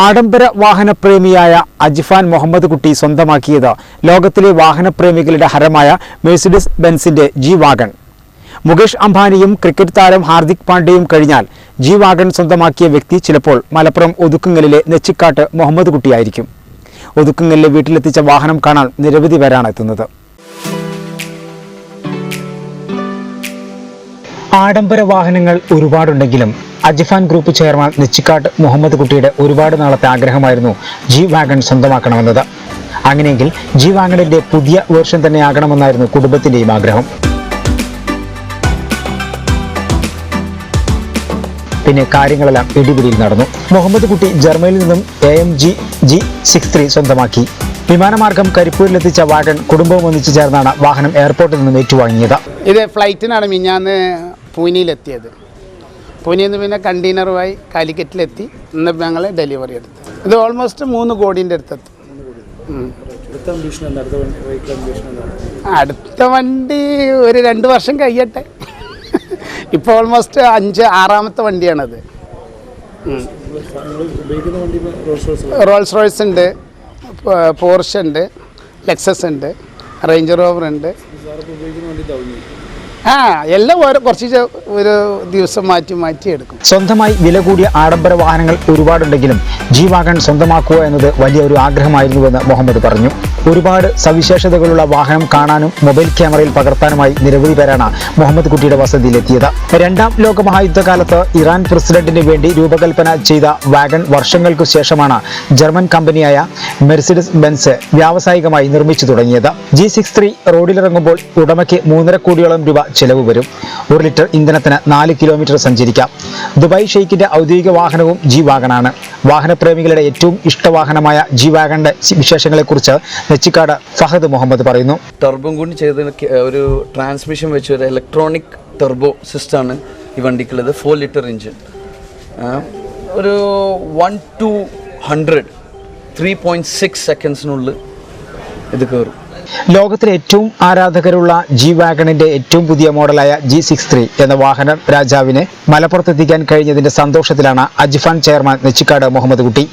ആഡംബര വാഹനപ്രേമിയായ അജിഫാൻ മുഹമ്മദ് കുട്ടി സ്വന്തമാക്കിയത് ലോകത്തിലെ വാഹനപ്രേമികളുടെ ഹരമായ മെഴ്സിഡസ് ബെൻസിന്റെ ജി വാഗൺ. മുകേഷ് അംബാനിയും ക്രിക്കറ്റ് താരം ഹാർദിക് പാണ്ഡ്യയും കഴിഞ്ഞാൽ ജി വാഗൺ സ്വന്തമാക്കിയ വ്യക്തി ചിലപ്പോൾ മലപ്പുറം ഒതുക്കുങ്ങലിലെ നെച്ചിക്കാട്ട് മുഹമ്മദ് കുട്ടിയായിരിക്കും. ഒതുക്കുങ്ങലിലെ വീട്ടിലെത്തിച്ച വാഹനം കാണാൻ നിരവധി പേരാണ് എത്തുന്നത്. ആഡംബര വാഹനങ്ങൾ ഒരുപാടുണ്ടെങ്കിലും അജിഫാൻ ഗ്രൂപ്പ് ചെയർമാൻ നെച്ചിക്കാട്ട് മുഹമ്മദ് കുട്ടിയുടെ ഒരുപാട് നാളത്തെ ആഗ്രഹമായിരുന്നു ജി വാഗൺ സ്വന്തമാക്കണമെന്നത്. അങ്ങനെയെങ്കിൽ ജി വാഗണിന്റെ പുതിയ വേർഷൻ തന്നെ ആകണമെന്നായിരുന്നു കുടുംബത്തിന്റെയും ആഗ്രഹം. പിന്നെ കാര്യങ്ങളെല്ലാം ഇടിപിടിയിൽ നടന്നു. മുഹമ്മദ് കുട്ടി ജർമ്മനിയിൽ നിന്നും A M G G six three സ്വന്തമാക്കി. വിമാനമാർഗം കരിപ്പൂരിലെത്തിച്ച വാഗൺ കുടുംബവും ഒന്നിച്ചു ചേർന്നാണ് വാഹനം എയർപോർട്ടിൽ നിന്നും ഏറ്റുവാങ്ങിയത്. ഇത് ഫ്ലൈറ്റിനാണ് മിഞ്ഞാന്ന് പൂനെയിലെത്തിയത്. പൂനെയിൽ നിന്ന് പിന്നെ കണ്ടെയ്നറുമായി കാലിക്കറ്റിലെത്തി. ഇന്ന് ഞങ്ങൾ ഡെലിവറി എടുത്തു. ഇത് ഓൾമോസ്റ്റ് മൂന്ന് കോടിന്റെ അടുത്തെത്തും. അടുത്ത വണ്ടി ഒരു രണ്ട് വർഷം കഴിയട്ടെ. ഇപ്പോൾ ഓൾമോസ്റ്റ് അഞ്ച് ആറാമത്തെ വണ്ടിയാണത്. റോൾസ് റോയ്സ് ഉണ്ട് പോർഷ ഉണ്ട് ലെക്സസ് ഉണ്ട് റേഞ്ച് റോവർ ഉണ്ട്. ആ എല്ലാം ഓരോ കുറച്ച് ഒരു ദിവസം മാറ്റി മാറ്റി എടുക്കും. സ്വന്തമായി വില കൂടിയ ആഡംബര വാഹനങ്ങൾ ഒരുപാടുണ്ടെങ്കിലും ജി വാഗൺ സ്വന്തമാക്കുക എന്നത് വലിയ ഒരു ആഗ്രഹമായിരുന്നുവെന്ന് മുഹമ്മദ് പറഞ്ഞു. ഒരുപാട് സവിശേഷതകളുള്ള വാഹനം കാണാനും മൊബൈൽ ക്യാമറയിൽ പകർത്താനുമായി നിരവധി പേരാണ് മുഹമ്മദ് കുട്ടിയുടെ വസതിയിലെത്തിയത്. രണ്ടാം ലോക മഹായുദ്ധകാലത്ത് ഇറാൻ പ്രസിഡന്റിന് വേണ്ടി രൂപകൽപ്പന ചെയ്ത വാഗൺ വർഷങ്ങൾക്കു ശേഷമാണ് ജർമ്മൻ കമ്പനിയായ മെർസിഡസ് ബെൻസ് വ്യാവസായികമായി നിർമ്മിച്ചു തുടങ്ങിയത്. ജി സിക്സ് ത്രീ റോഡിലിറങ്ങുമ്പോൾ ഉടമയ്ക്ക് മൂന്നര കോടിയോളം രൂപ ചെലവ് വരും. ഒരു ലിറ്റർ ഇന്ധനത്തിന് നാല് കിലോമീറ്റർ സഞ്ചരിക്കാം. ദുബായ് ഷെയ്ഖിന്റെ ഔദ്യോഗിക വാഹനവും ജി വാഗണാണ് വാഹനപ്രേമികളുടെ ഏറ്റവും ഇഷ്ടവാഹനമായ ജി വാഗണിന്റെ വിശേഷങ്ങളെക്കുറിച്ച് നെച്ചിക്കാട് ഫഹദ് മുഹമ്മദ് പറയുന്നു. ടർബും കൂടി ചെയ്ത് ഒരു ട്രാൻസ്മിഷൻ വെച്ച് ഒരു ഇലക്ട്രോണിക് ടെർബോ സിസ്റ്റമാണ് ഈ വണ്ടിക്കുള്ളത്. ഫോർ ലിറ്റർ എഞ്ചിൻ ഒരു one two hundred three point six സെക്കൻഡ്സിനുള്ളിൽ ഇത് കയറും ലോകത്തിലെ ഏറ്റവും ആരാധകരുള്ള ജി വാഗണിന്റെ ഏറ്റവും പുതിയ മോഡലായ ജി സിക്സ് ത്രീ എന്ന വാഹനം രാജാവിനെ മലപ്പുറത്തെത്തിക്കാൻ കഴിഞ്ഞതിന്റെ സന്തോഷത്തിലാണ് അജ്ഫാൻ ചെയർമാൻ നെച്ചിക്കാട് മുഹമ്മദ് കുട്ടി.